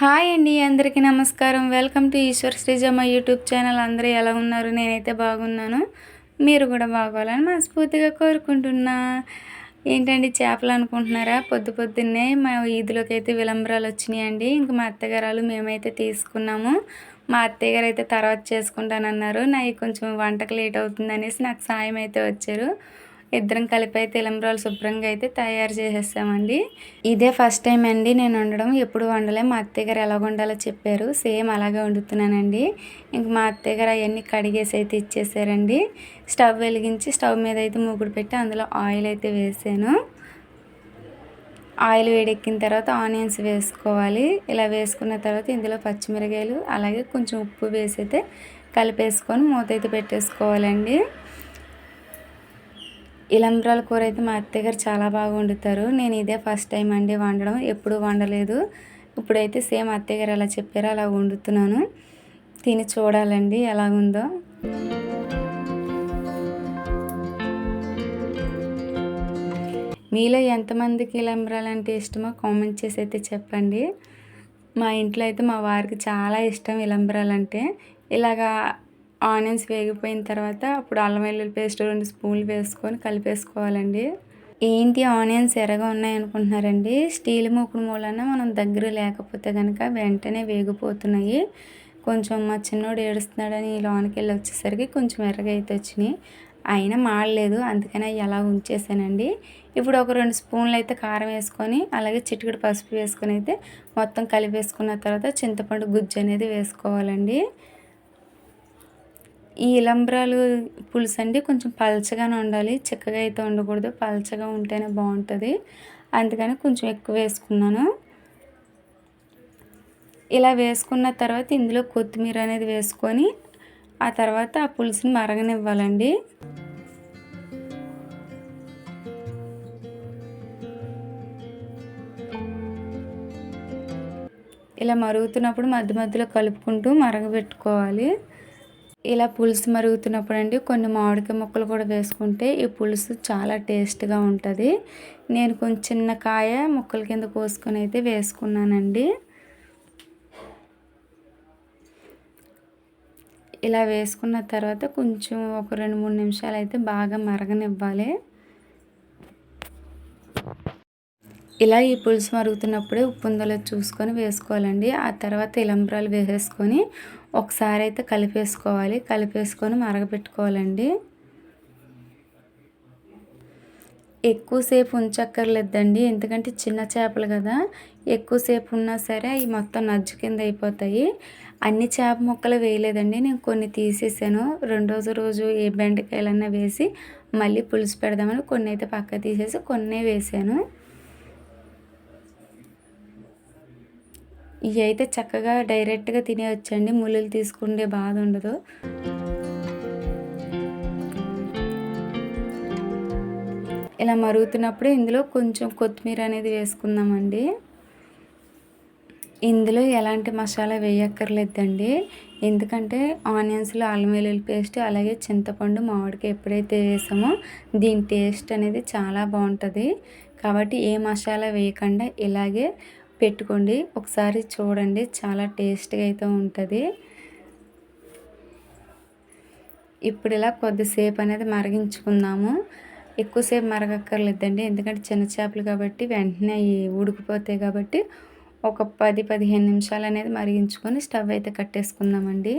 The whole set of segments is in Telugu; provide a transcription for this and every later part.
హాయ్ అండి అందరికీ నమస్కారం. Welcome to Eshwar Srijamma YouTube channel. అందరూ ఎలా ఉన్నారు? నేనైతే బాగున్నాను. మీరు కూడా బాగోవాలని మనస్ఫూర్తిగా కోరుకుంటున్నా. ఏంటండి చేపలు అనుకుంటున్నారా? పొద్దు పొద్దున్నే మా ఈదులోకి అయితే విలంబరాలు వచ్చినాయండి. ఇంక మా అత్తగారాలు మేమైతే తీసుకున్నాము. మా అత్తయ్య గారు అయితే తర్వాత చేసుకుంటానన్నారు. నాకు కొంచెం వంటకు లేట్ అవుతుంది అనేసి నాకు సాయం అయితే వచ్చారు. ఇద్దరం కలిపి అయితే ఇలంబ్రాలు శుభ్రంగా అయితే తయారు చేసేస్తామండి. ఇదే ఫస్ట్ టైం అండి నేను వండడం. ఎప్పుడు వండలే. మా అత్తయ్య గారు ఎలా వండాలో చెప్పారు. సేమ్ అలాగే వండుతున్నానండి. ఇంక మా అత్తయ్య గారు అవన్నీ కడిగేసి అయితే ఇచ్చేసారండి. స్టవ్ వెలిగించి స్టవ్ మీద అయితే మూగుడు పెట్టి అందులో ఆయిల్ అయితే వేసాను. ఆయిల్ వేడెక్కిన తర్వాత ఆనియన్స్ వేసుకోవాలి. ఇలా వేసుకున్న తర్వాత ఇందులో పచ్చిమిరకాయలు అలాగే కొంచెం ఉప్పు వేసి అయితే కలిపేసుకొని మూత అయితే పెట్టేసుకోవాలండి. ఇలంబ్రాల కూర అయితే మా అత్తయ్య గారు చాలా బాగా వండుతారు. నేను ఇదే ఫస్ట్ టైం అండి వండడం. ఎప్పుడు వండలేదు. ఇప్పుడైతే సేమ్ అత్తయ్య గారు ఎలా చెప్పారో. అలా వండుతున్నాను. తిని చూడాలండి ఎలాగుందో. మీలో ఎంతమందికి ఇలంబ్రాలు అంటే ఇష్టమో కామెంట్ చేసి అయితే చెప్పండి. మా ఇంట్లో అయితే మా వారికి చాలా ఇష్టం ఇలంబ్రాలు అంటే. ఇలాగా ఆనియన్స్ వేగిపోయిన తర్వాత అప్పుడు అల్లం వెల్లుల్లి పేస్ట్ రెండు స్పూన్లు వేసుకొని కలిపేసుకోవాలండి. ఏంటి ఆనియన్స్ ఎర్రగా ఉన్నాయనుకుంటున్నారండి? స్టీల్ మూకుడు మూలన మనం దగ్గర లేకపోతే కనుక వెంటనే వేగిపోతున్నాయి. కొంచెం మా చిన్నోడు ఏడుస్తున్నాడని లోనికి వెళ్ళి వచ్చేసరికి కొంచెం ఎర్రగా అయితే వచ్చినాయి. అయినా మాడలేదు అందుకని ఎలా ఉంచేసానండి. ఇప్పుడు ఒక రెండు స్పూన్లు అయితే కారం వేసుకొని అలాగే చిటికడు పసుపు వేసుకొని అయితే మొత్తం కలిపేసుకున్న తర్వాత చింతపండు గుజ్జు అనేది వేసుకోవాలండి. ఈ ఇలంబ్రాలు పులుసు అండి కొంచెం పలచగానే ఉండాలి. చిక్కగా అయితే ఉండకూడదు. పలచగా ఉంటేనే బాగుంటుంది. అందుకని కొంచెం ఎక్కువ వేసుకున్నాను. ఇలా వేసుకున్న తర్వాత ఇందులో కొత్తిమీర అనేది వేసుకొని ఆ తర్వాత ఆ పులుసుని మరగనివ్వాలండి. ఇలా మరుగుతున్నప్పుడు మధ్య మధ్యలో కలుపుకుంటూ మరగబెట్టుకోవాలి. ఇలా పులుసు మరుగుతున్నప్పుడు అండి కొన్ని మామిడికాయ ముక్కలు కూడా వేసుకుంటే ఈ పులుసు చాలా టేస్ట్గా ఉంటుంది. నేను కొంచెం చిన్న కాయ ముక్కల కింద కోసుకొని అయితే వేసుకున్నానండి. ఇలా వేసుకున్న తర్వాత కొంచెం ఒక రెండు మూడు నిమిషాలు అయితే బాగా మరగనివ్వాలి. ఇలా ఈ పులుసు మరుగుతున్నప్పుడే ఉప్పుందలో చూసుకొని వేసుకోవాలండి. ఆ తర్వాత ఇలంబ్రాలు వేసేసుకొని ఒకసారి అయితే కలిపేసుకోవాలి. కలిపేసుకొని మరగపెట్టుకోవాలండి. ఎక్కువసేపు ఉంచక్కర్లేదండి ఎందుకంటే చిన్న చేపలు కదా. ఎక్కువసేపు ఉన్నా సరే అవి మొత్తం నజ్జు కింద అయిపోతాయి. అన్ని చేప ముక్కలు వేయలేదండి నేను కొన్ని తీసేసాను. రెండో రోజు ఏ బెండకాయలన్నా వేసి మళ్ళీ పులుసు పెడదామని కొన్ని అయితే పక్క తీసేసి కొన్ని వేసాను. ఇవి అయితే చక్కగా డైరెక్ట్గా తినేయచ్చండి. ముళ్ళులు తీసుకుంటే బాధ ఉండదు ఇలా మరుగుతున్నప్పుడు ఇందులో కొంచెం కొత్తిమీర అనేది వేసుకుందామండి. ఇందులో ఎలాంటి మసాలా వేయక్కర్లేదండి. ఎందుకంటే ఆనియన్స్లో అల్లం వెల్లుల్లి పేస్ట్ అలాగే చింతపండు మామిడికాయ ఎప్పుడైతే వేసామో దీని టేస్ట్ అనేది చాలా బాగుంటుంది. కాబట్టి ఏ మసాలా వేయకుండా ఇలాగే పెట్టుకోండి. ఒకసారి చూడండి. చాలా టేస్ట్గా అయితే ఉంటుంది. ఇప్పుడు ఇలా కొద్దిసేపు అనేది మరిగించుకుందాము. ఎక్కువసేపు మరగక్కర్లేదండి. ఎందుకంటే చిన్న చేపలు కాబట్టి వెంటనే ఉడికిపోతాయి కాబట్టి ఒక పది పదిహేను నిమిషాలు అనేది మరిగించుకొని స్టవ్ అయితే కట్టేసుకుందామండి.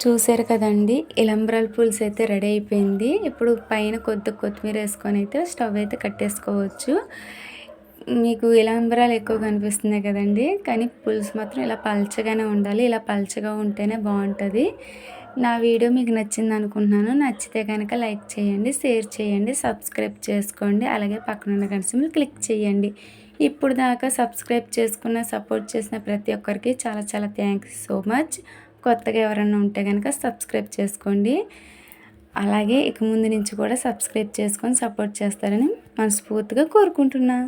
చూసారు కదండి ఇలంబ్రాల పులుసు అయితే రెడీ అయిపోయింది. ఇప్పుడు పైన కొద్ది కొత్తిమీర వేసుకొని అయితే స్టవ్ అయితే కట్టేసుకోవచ్చు. మీకు ఇలంబ్రాలు ఎక్కువ కనిపిస్తున్నాయి కదండి కానీ పులుసు మాత్రం ఇలా పల్చగానే ఉండాలి. ఇలా పలచగా ఉంటేనే బాగుంటుంది. నా వీడియో మీకు నచ్చింది అనుకుంటున్నాను. నచ్చితే కనుక లైక్ చేయండి షేర్ చేయండి సబ్స్క్రైబ్ చేసుకోండి. అలాగే పక్కన ఉన్న గంట క్లిక్ చేయండి. ఇప్పుడు దాకా సబ్స్క్రైబ్ చేసుకున్న సపోర్ట్ చేసిన ప్రతి ఒక్కరికి చాలా చాలా థ్యాంక్స్ సో మచ్. కొత్తగా ఎవరైనా ఉంటే కనుక సబ్స్క్రైబ్ చేసుకోండి. అలాగే ఇక ముందు నుంచి కూడా సబ్స్క్రైబ్ చేసుకొని సపోర్ట్ చేస్తారని మనస్ఫూర్తిగా కోరుకుంటున్నా.